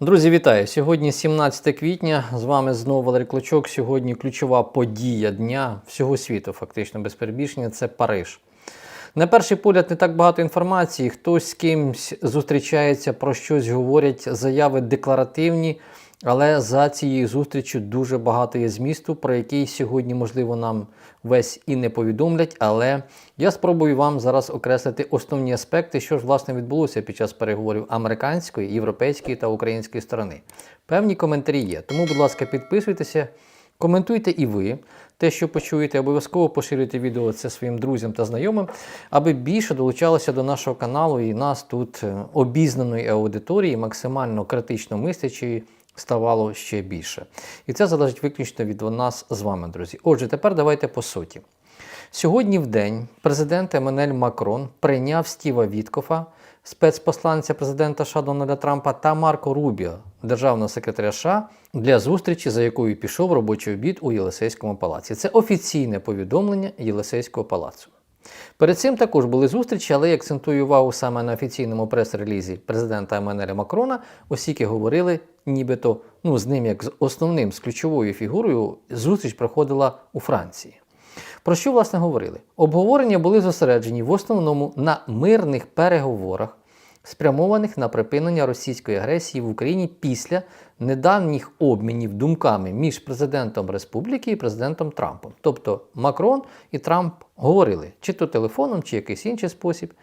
Друзі, вітаю! Сьогодні 17 квітня. З вами знову Валерій Клочок. Сьогодні ключова подія дня всього світу, фактично без перебільшення, це Париж. На перший погляд, не так багато інформації. Хтось з кимсь зустрічається, про щось говорять, заяви декларативні. Але за цією зустрічю дуже багато є змісту, про який сьогодні, можливо, нам весь і не повідомлять. Але я спробую вам зараз окреслити основні аспекти, що ж власне відбулося під час переговорів американської, європейської та української сторони. Певні коментарі є. Тому, будь ласка, підписуйтеся, коментуйте і ви те, що почуєте, обов'язково поширюйте відео це своїм друзям та знайомим, аби більше долучалося до нашого каналу і нас тут е, обізнаної аудиторії, максимально критично мислячої ставало ще більше. І це залежить виключно від нас з вами, друзі. Отже, тепер давайте по суті. Сьогодні в день президент Еммануель Макрон прийняв Стіва Віткофа, спецпосланця президента США Дональда Трампа та Марко Рубіо, державного секретаря США, для зустрічі, за якою пішов робочий обід у Єлисейському палаці. Це офіційне повідомлення Єлисейського палацу. Перед цим також були зустрічі, але я акцентую увагу саме на офіційному прес-релізі президента Еммануеля Макрона, оскільки говорили, нібито ну, з ним як з основним, з ключовою фігурою, зустріч проходила у Франції. Про що, власне, говорили? Обговорення були зосереджені в основному на мирних переговорах, спрямованих на припинення російської агресії в Україні після недавніх обмінів думками між президентом Республіки і президентом Трампом. Тобто Макрон і Трамп говорили, чи то телефоном, чи якийсь інший спосіб,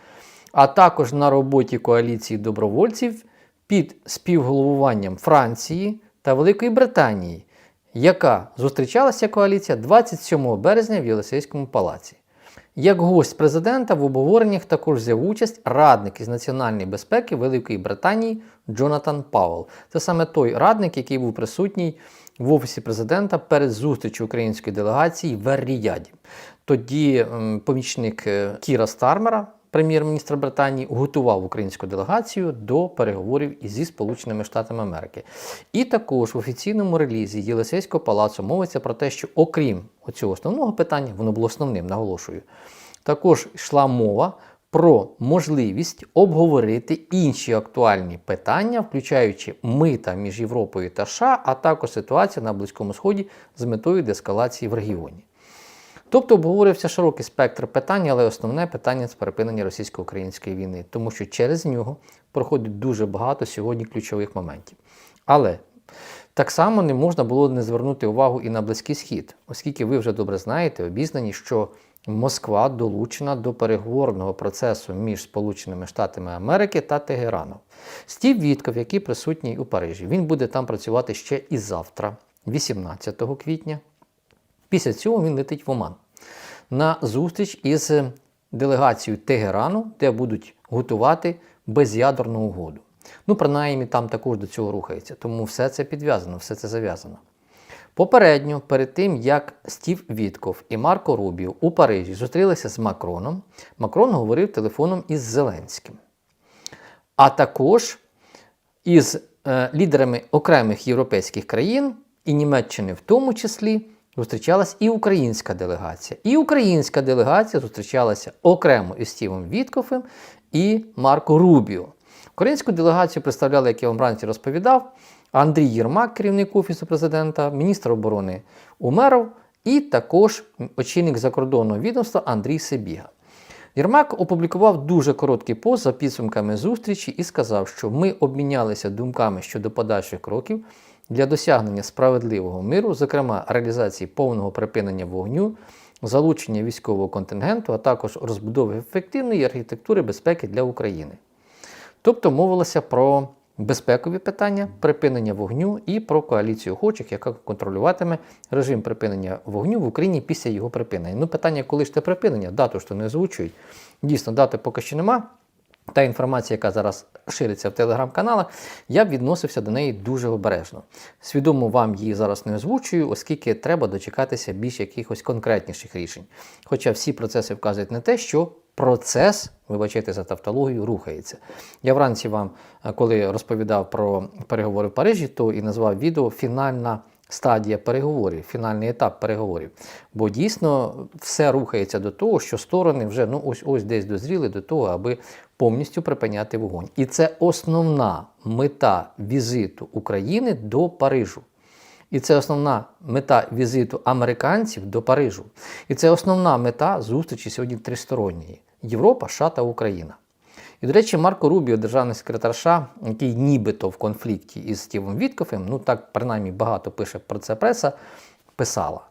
а також на роботі коаліції добровольців під співголовуванням Франції та Великої Британії, яка зустрічалася коаліція 27 березня в Єлисейському палаці. Як гость президента в обговореннях також взяв участь радник із національної безпеки Великої Британії Джонатан Пауел. Це саме той радник, який був присутній в офісі президента перед зустрічю української делегації в Ер-Ріяді. Тоді помічник е, Кіра Стармера, прем'єр-міністра Британії, готував українську делегацію до переговорів зі Сполученими Штатами Америки. І також в офіційному релізі Єлисейського палацу мовиться про те, що окрім цього основного питання, воно було основним, наголошую, також йшла мова про можливість обговорити інші актуальні питання, включаючи мита між Європою та США, а також ситуація на Близькому Сході з метою деескалації в регіоні. Тобто обговорився широкий спектр питань, але основне питання це припинення російсько-української війни, тому що через нього проходить дуже багато сьогодні ключових моментів. Але так само не можна було не звернути увагу і на Близький Схід, оскільки ви вже добре знаєте, обізнані, що Москва долучена до переговорного процесу між Сполученими Штатами Америки та Тегераном. Стів Вітков, який присутній у Парижі, він буде там працювати ще і завтра, 18 квітня. Після цього він летить в Оман на зустріч із делегацією Тегерану, де будуть готувати без'ядерну угоду. Ну, принаймні, там також до цього рухається, тому все це підв'язано, все це зав'язано. Попередньо, перед тим, як Стів Вітков і Марко Рубіо у Парижі зустрілися з Макроном, Макрон говорив телефоном із Зеленським. А також із е, лідерами окремих європейських країн і Німеччини в тому числі зустрічалась і українська делегація. І українська делегація зустрічалася окремо із Стівом Віткофем і Марко Рубіо. Українську делегацію представляли, як я вам вранці розповідав, Андрій Єрмак, керівник Офісу президента, міністр оборони Умеров і також очільник закордонного відомства Андрій Себіга. Єрмак опублікував дуже короткий пост за підсумками зустрічі і сказав, що ми обмінялися думками щодо подальших кроків для досягнення справедливого миру, зокрема реалізації повного припинення вогню, залучення військового контингенту, а також розбудови ефективної архітектури безпеки для України. Тобто мовилося про безпекові питання, припинення вогню і про коаліцію охочих, яка контролюватиме режим припинення вогню в Україні після його припинення. Ну, питання, коли ж те припинення, дату ж то не озвучують. Дійсно, дати поки що нема. Та інформація, яка зараз шириться в телеграм-каналах, я б відносився до неї дуже обережно. Свідомо вам її зараз не озвучую, оскільки треба дочекатися більш якихось конкретніших рішень. Хоча всі процеси вказують на те, що процес, вибачайте за тавтологію, рухається. Я вранці вам, коли розповідав про переговори в Парижі, то і назвав відео Фінальна стадія переговорів, фінальний етап переговорів. Бо дійсно все рухається до того, що сторони вже ну ось ось десь дозріли до того, аби повністю припиняти вогонь. І це основна мета візиту України до Парижу. І це основна мета візиту американців до Парижу. І це основна мета зустрічі сьогодні тристоронньої Європа, США та Україна. І, до речі, Марко Рубіо, державний секретар США, який нібито в конфлікті із Стівом Віткофем, ну так принаймні багато пише про це преса, писала.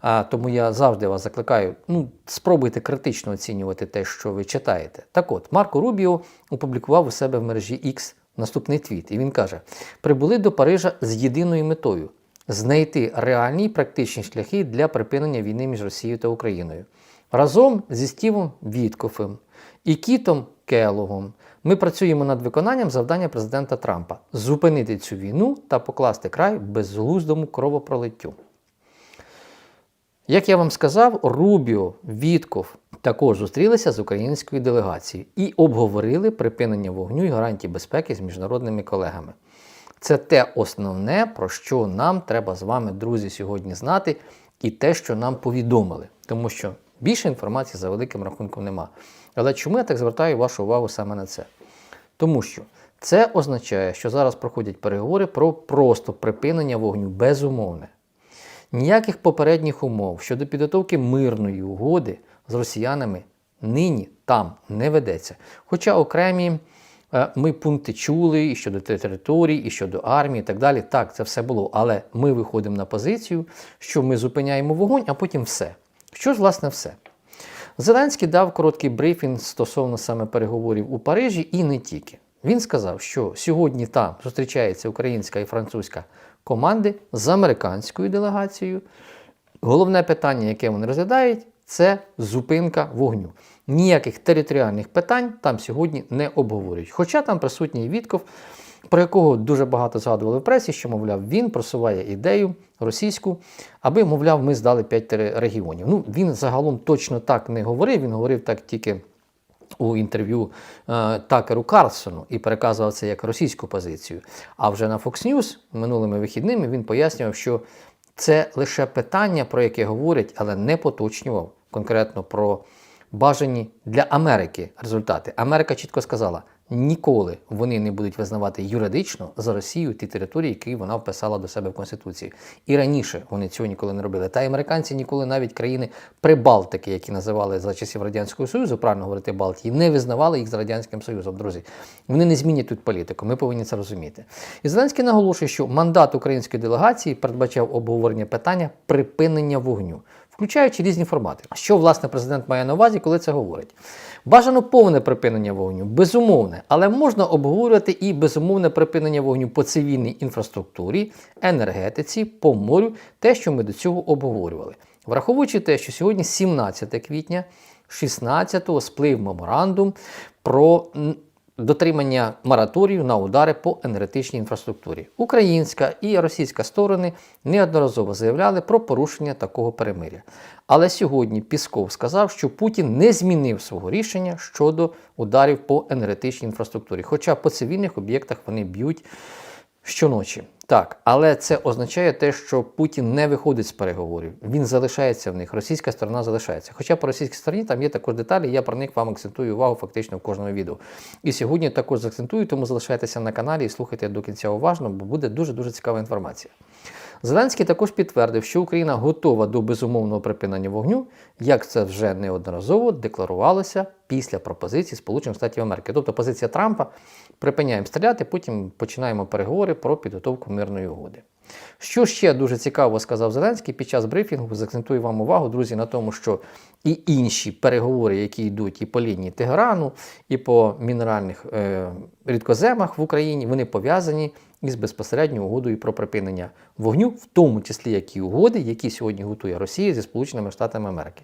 А, тому я завжди вас закликаю, ну, спробуйте критично оцінювати те, що ви читаєте. Так от, Марко Рубіо опублікував у себе в мережі X наступний твіт, і він каже: прибули до Парижа з єдиною метою знайти реальні практичні шляхи для припинення війни між Росією та Україною. Разом зі Стівом Віткофем і Кітом Келогом ми працюємо над виконанням завдання президента Трампа зупинити цю війну та покласти край безглуздому кровопролиттю. Як я вам сказав, Рубіо, Вітков також зустрілися з українською делегацією і обговорили припинення вогню і гарантії безпеки з міжнародними колегами. Це те основне, про що нам треба з вами, друзі, сьогодні знати, і те, що нам повідомили. Тому що більше інформації за великим рахунком нема. Але чому я так звертаю вашу увагу саме на це? Тому що це означає, що зараз проходять переговори про просто припинення вогню безумовне. Ніяких попередніх умов щодо підготовки мирної угоди з росіянами нині там не ведеться. Хоча окремі е, ми пункти чули і щодо територій, і щодо армії, і так далі. Так, це все було. Але ми виходимо на позицію, що ми зупиняємо вогонь, а потім все. Що ж, власне, все. Зеленський дав короткий брифінг стосовно саме переговорів у Парижі і не тільки. Він сказав, що сьогодні там зустрічається українська і французька команди з американською делегацією. Головне питання, яке вони розглядають, це зупинка вогню. Ніяких територіальних питань там сьогодні не обговорюють. Хоча там присутній Вітков, про якого дуже багато згадували в пресі, що, мовляв, він просуває ідею російську, аби, мовляв, ми здали 5 регіонів. Ну, він загалом точно так не говорив, він говорив так тільки. У інтерв'ю е, Такеру Карлсону і переказував це як російську позицію. А вже на Fox News минулими вихідними він пояснював, що це лише питання, про яке говорять, але не поточнював конкретно про бажані для Америки результати. Америка чітко сказала: ніколи вони не будуть визнавати юридично за Росію ті території, які вона вписала до себе в Конституції. І раніше вони цього ніколи не робили. Та американці ніколи навіть країни Прибалтики, які називали за часів Радянського Союзу, правильно говорити Балтії, не визнавали їх з Радянським Союзом. Друзі, вони не змінять тут політику. Ми повинні це розуміти. І Зеленський наголошує, що мандат української делегації передбачав обговорення питання припинення вогню включаючи різні формати. Що власне президент має на увазі, коли це говорить? Бажано повне припинення вогню, безумовне, але можна обговорювати і безумовне припинення вогню по цивільній інфраструктурі, енергетиці, по морю, те, що ми до цього обговорювали. Враховуючи те, що сьогодні 17 квітня, 16-го сплив меморандум про дотримання мораторію на удари по енергетичній інфраструктурі. Українська і російська сторони неодноразово заявляли про порушення такого перемиря. Але сьогодні Пісков сказав, що Путін не змінив свого рішення щодо ударів по енергетичній інфраструктурі, хоча по цивільних об'єктах вони б'ють щоночі. Так, але це означає те, що Путін не виходить з переговорів. Він залишається в них, російська сторона залишається. Хоча по російській стороні там є також деталі, я про них вам акцентую увагу фактично в кожному відео. І сьогодні також акцентую, тому залишайтеся на каналі і слухайте до кінця уважно, бо буде дуже-дуже цікава інформація. Зеленський також підтвердив, що Україна готова до безумовного припинення вогню, як це вже неодноразово декларувалося після пропозиції Сполучених Штатів Америки. Тобто позиція Трампа припиняємо стріляти, потім починаємо переговори про підготовку мирної угоди. Що ще дуже цікаво сказав Зеленський під час брифінгу, заакцентую вам увагу, друзі, на тому, що і інші переговори, які йдуть і по лінії Тегерану, і по мінеральних е, рідкоземах в Україні, вони пов'язані із безпосередньою угодою про припинення вогню, в тому числі як і угоди, які сьогодні готує Росія зі Сполученими Штатами Америки.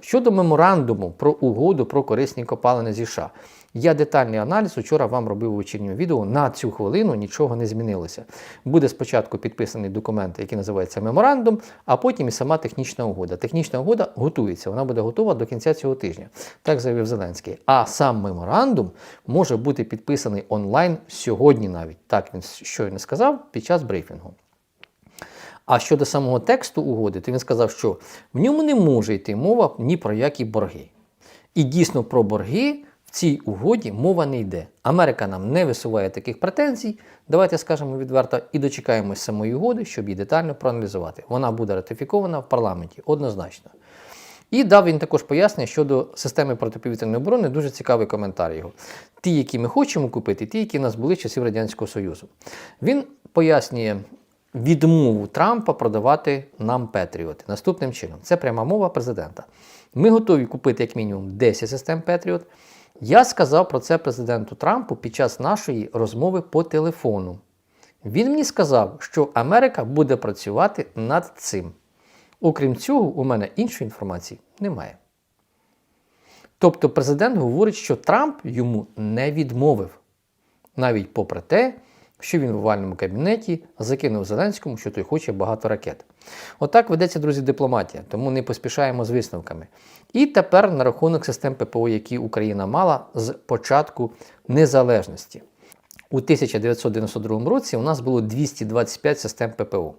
Щодо меморандуму про угоду про корисні копалини зі США, я детальний аналіз учора вам робив у вечірньому відео. На цю хвилину нічого не змінилося. Буде спочатку підписаний документ, який називається меморандум, а потім і сама технічна угода. Технічна угода готується, вона буде готова до кінця цього тижня, так заявив Зеленський. А сам меморандум може бути підписаний онлайн сьогодні навіть. Так він щойно сказав під час брифінгу. А щодо самого тексту угоди, то він сказав, що в ньому не може йти мова ні про які борги. І дійсно про борги цій угоді мова не йде. Америка нам не висуває таких претензій. Давайте скажемо відверто і дочекаємось самої угоди, щоб її детально проаналізувати. Вона буде ратифікована в парламенті однозначно. І дав він також пояснення щодо системи протиповітряної оборони, дуже цікавий коментар його. Ті, які ми хочемо купити, ті, які в нас були з часів Радянського Союзу. Він пояснює відмову Трампа продавати нам Петріоти. Наступним чином, це пряма мова президента. Ми готові купити як мінімум 10 систем Петріот. Я сказав про це президенту Трампу під час нашої розмови по телефону. Він мені сказав, що Америка буде працювати над цим. Окрім цього, у мене іншої інформації немає. Тобто президент говорить, що Трамп йому не відмовив, навіть попри те, що він в овальному кабінеті закинув Зеленському, що той хоче багато ракет. Отак ведеться, друзі, дипломатія, тому не поспішаємо з висновками. І тепер на рахунок систем ППО, які Україна мала з початку незалежності. У 1992 році у нас було 225 систем ППО.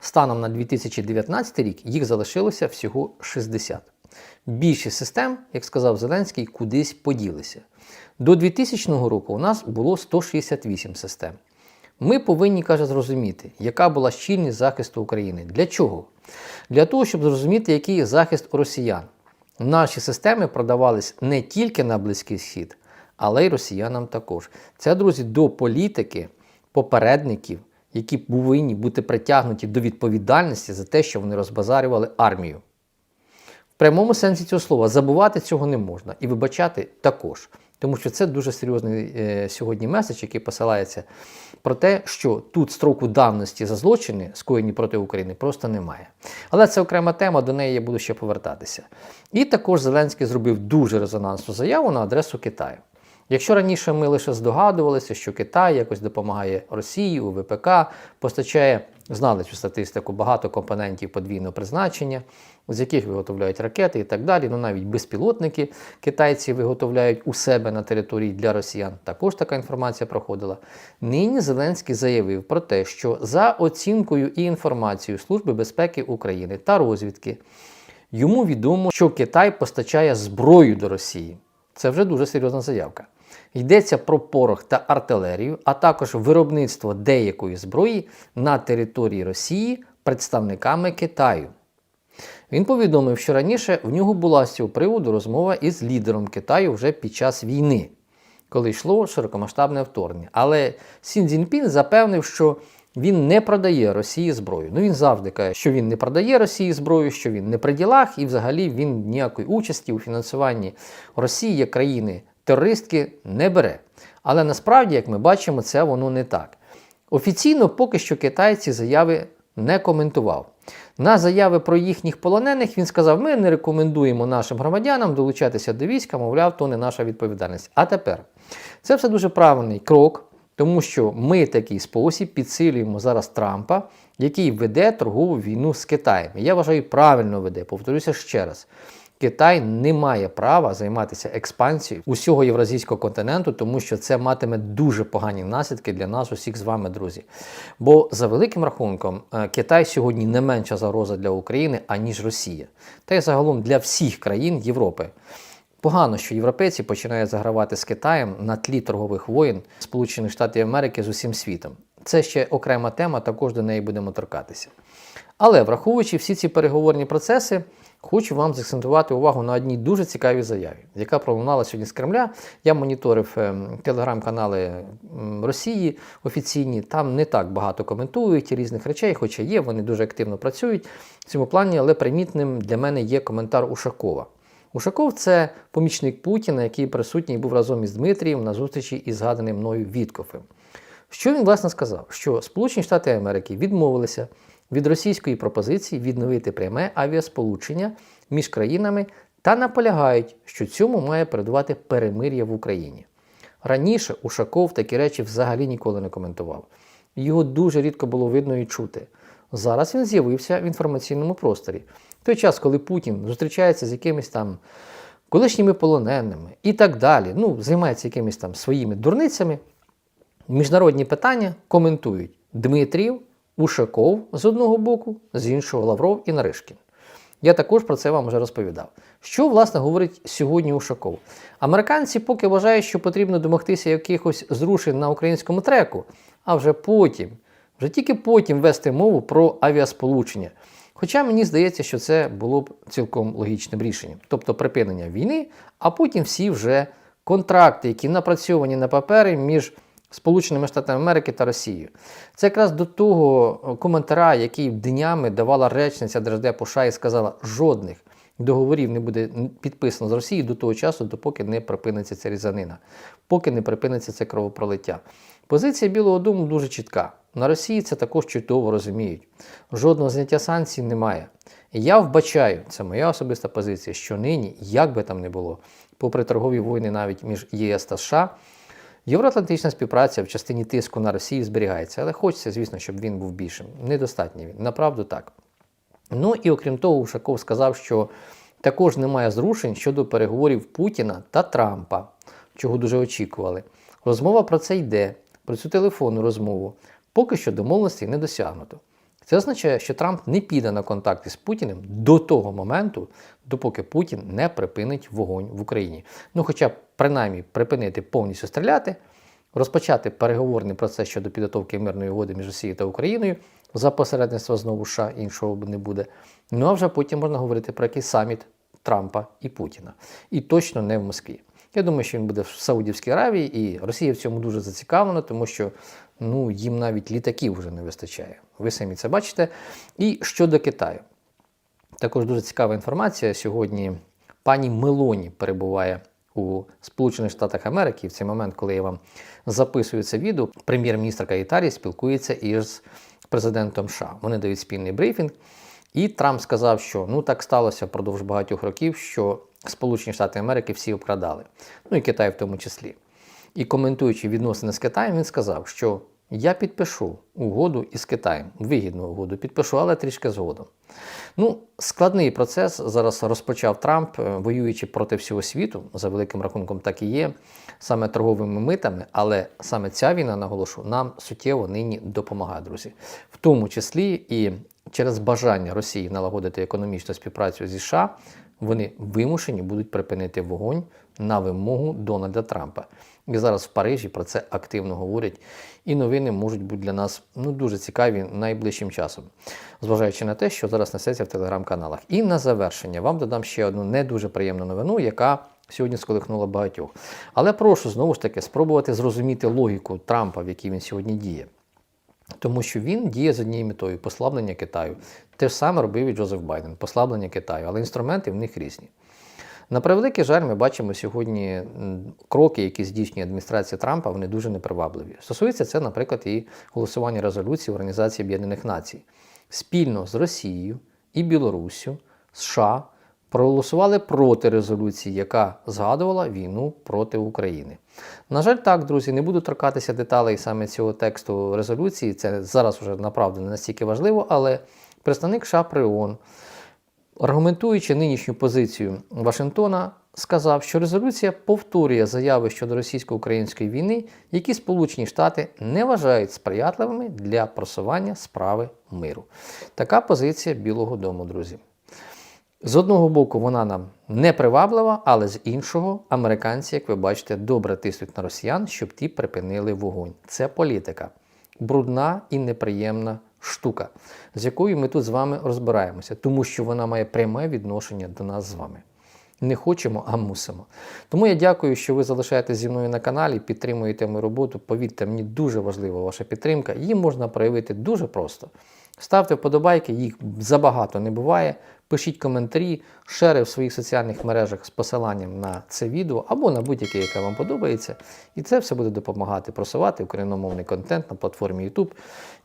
Станом на 2019 рік їх залишилося всього 60. Більшість систем, як сказав Зеленський, кудись поділися. До 2000 року у нас було 168 систем. Ми повинні, каже, зрозуміти, яка була щільність захисту України. Для чого? Для того, щоб зрозуміти, який є захист росіян. Наші системи продавались не тільки на Близький Схід, але й росіянам також. Це, друзі, до політики попередників, які повинні бути притягнуті до відповідальності за те, що вони розбазарювали армію. Прямому сенсі цього слова забувати цього не можна і вибачати також. Тому що це дуже серйозний е, сьогодні меседж, який посилається про те, що тут строку давності за злочини, скоєні проти України, просто немає. Але це окрема тема, до неї я буду ще повертатися. І також Зеленський зробив дуже резонансну заяву на адресу Китаю. Якщо раніше ми лише здогадувалися, що Китай якось допомагає Росії у ВПК, постачає, знали цю статистику, багато компонентів подвійного призначення, з яких виготовляють ракети і так далі. Ну навіть безпілотники китайці виготовляють у себе на території для росіян. Також така інформація проходила. Нині Зеленський заявив про те, що за оцінкою і інформацією Служби безпеки України та розвідки йому відомо, що Китай постачає зброю до Росії. Це вже дуже серйозна заявка. Йдеться про порох та артилерію, а також виробництво деякої зброї на території Росії представниками Китаю. Він повідомив, що раніше в нього була з цього приводу розмова із лідером Китаю вже під час війни, коли йшло широкомасштабне вторгнення. Але Сін Цзіньпін запевнив, що він не продає Росії зброю. Ну він завжди каже, що він не продає Росії зброю, що він не при ділах, і взагалі він ніякої участі у фінансуванні Росії як країни терористки не бере. Але насправді, як ми бачимо, це воно не так. Офіційно поки що Китай ці заяви не коментував. На заяви про їхніх полонених він сказав: ми не рекомендуємо нашим громадянам долучатися до війська, мовляв, то не наша відповідальність. А тепер це все дуже правильний крок, тому що ми такий спосіб підсилюємо зараз Трампа, який веде торгову війну з Китаєм. Я вважаю, правильно веде. Повторюся ще раз. Китай не має права займатися експансією усього євразійського континенту, тому що це матиме дуже погані наслідки для нас, усіх з вами, друзі. Бо за великим рахунком, е, Китай сьогодні не менша загроза для України, аніж Росія, та й загалом для всіх країн Європи. Погано, що європейці починають загравати з Китаєм на тлі торгових воєн Сполучених Штатів Америки з усім світом. Це ще окрема тема, також до неї будемо торкатися. Але враховуючи всі ці переговорні процеси, хочу вам заакцентувати увагу на одній дуже цікавій заяві, яка пролунала сьогодні з Кремля. Я моніторив ем, телеграм-канали Росії офіційні. Там не так багато коментують різних речей, хоча є, вони дуже активно працюють в цьому плані, але примітним для мене є коментар Ушакова. Ушаков це помічник Путіна, який присутній був разом із Дмитрієм на зустрічі із згаданим мною Віткофем. Що він власне сказав? Що Сполучені Штати Америки відмовилися від російської пропозиції відновити пряме авіасполучення між країнами та наполягають, що цьому має передувати перемир'я в Україні. Раніше Ушаков такі речі взагалі ніколи не коментував. Його дуже рідко було видно і чути. Зараз він з'явився в інформаційному просторі. В той час, коли Путін зустрічається з якимись там колишніми полоненими і так далі, ну, займається якимись там своїми дурницями, міжнародні питання коментують Дмитрів, Ушаков з одного боку, з іншого Лавров і Наришкін. Я також про це вам вже розповідав. Що, власне, говорить сьогодні Ушаков? Американці поки вважають, що потрібно домогтися якихось зрушень на українському треку, а вже потім, вже тільки потім вести мову про авіасполучення. Хоча мені здається, що це було б цілком логічним рішенням, тобто припинення війни, а потім всі вже контракти, які напрацьовані на папері між Сполученими Штатами Америки та Росією. Це якраз до того коментаря, який днями давала речниця Держдепу США і сказала, жодних договорів не буде підписано з Росією до того часу, допоки не припиниться ця різанина, поки не припиниться це кровопролиття. Позиція Білого Дому дуже чітка. На Росії це також чудово розуміють. Жодного зняття санкцій немає. Я вбачаю, це моя особиста позиція, що нині, як би там не було, попри торгові війни навіть між ЄС та США, Євроатлантична співпраця в частині тиску на Росію зберігається, але хочеться, звісно, щоб він був більшим. Недостатній він, направду так. Ну і окрім того, Ушаков сказав, що також немає зрушень щодо переговорів Путіна та Трампа, чого дуже очікували. Розмова про це йде, про цю телефонну розмову. Поки що домовленостей не досягнуто. Це означає, що Трамп не піде на контакти з Путіним до того моменту, допоки Путін не припинить вогонь в Україні. Ну, хоча принаймні припинити повністю стріляти, розпочати переговорний процес щодо підготовки мирної угоди між Росією та Україною за посередництва знову США, іншого не буде. Ну а вже потім можна говорити про якийсь саміт Трампа і Путіна. І точно не в Москві. Я думаю, що він буде в Саудівській Аравії, і Росія в цьому дуже зацікавлена, тому що ну, їм навіть літаків вже не вистачає. Ви самі це бачите. І щодо Китаю. Також дуже цікава інформація. Сьогодні пані Мелоні перебуває у Сполучених Штатах Америки. В цей момент, коли я вам записую це відео, прем'єр-міністрка Італії спілкується із президентом США. Вони дають спільний брифінг. І Трамп сказав, що ну так сталося впродовж багатьох років, що Сполучені Штати Америки всі обкрадали, ну і Китай в тому числі. І коментуючи відносини з Китаєм, він сказав, що я підпишу угоду із Китаєм, вигідну угоду підпишу, але трішки згодом. Ну, складний процес зараз розпочав Трамп, е, воюючи проти всього світу, за великим рахунком, так і є, саме торговими митами, але саме ця війна, наголошу, нам суттєво нині допомагає, друзі, в тому числі і через бажання Росії налагодити економічну співпрацю зі США, вони вимушені будуть припинити вогонь на вимогу Дональда Трампа. І зараз в Парижі про це активно говорять. І новини можуть бути для нас ну, дуже цікаві найближчим часом, зважаючи на те, що зараз несеться в телеграм-каналах. І на завершення вам додам ще одну не дуже приємну новину, яка сьогодні сколихнула багатьох. Але прошу знову ж таки спробувати зрозуміти логіку Трампа, в якій він сьогодні діє. Тому що він діє з однією метою послаблення Китаю. Те ж саме робив і Джозеф Байден послаблення Китаю, але інструменти в них різні. На превеликий жаль, ми бачимо сьогодні кроки, які здійснює адміністрація Трампа, вони дуже непривабливі. Стосується це, наприклад, і голосування резолюції Організації Об'єднаних Націй. Спільно з Росією і Білоруссю, США проголосували проти резолюції, яка згадувала війну проти України. На жаль, так, друзі, не буду торкатися деталей саме цього тексту резолюції. Це зараз вже направду не настільки важливо, але представник США ООН, аргументуючи нинішню позицію Вашингтона, сказав, що резолюція повторює заяви щодо російсько-української війни, які Сполучені Штати не вважають сприятливими для просування справи миру. Така позиція Білого Дому, друзі. З одного боку, вона нам не приваблива, але з іншого, американці, як ви бачите, добре тиснуть на росіян, щоб ті припинили вогонь. Це політика, брудна і неприємна штука, з якою ми тут з вами розбираємося, тому що вона має пряме відношення до нас з вами. Не хочемо, а мусимо. Тому я дякую, що ви залишаєтесь зі мною на каналі, підтримуєте мою роботу. Повірте, мені дуже важлива ваша підтримка. Її можна проявити дуже просто. Ставте вподобайки, їх забагато не буває. Пишіть коментарі, шери в своїх соціальних мережах з посиланням на це відео або на будь-яке, яке вам подобається. І це все буде допомагати просувати україномовний контент на платформі YouTube,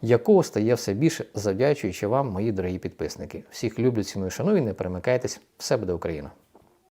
якого стає все більше, завдячуючи вам, мої дорогі підписники. Всіх люблю, ціную, шаную, не перемикайтесь, все буде Україна!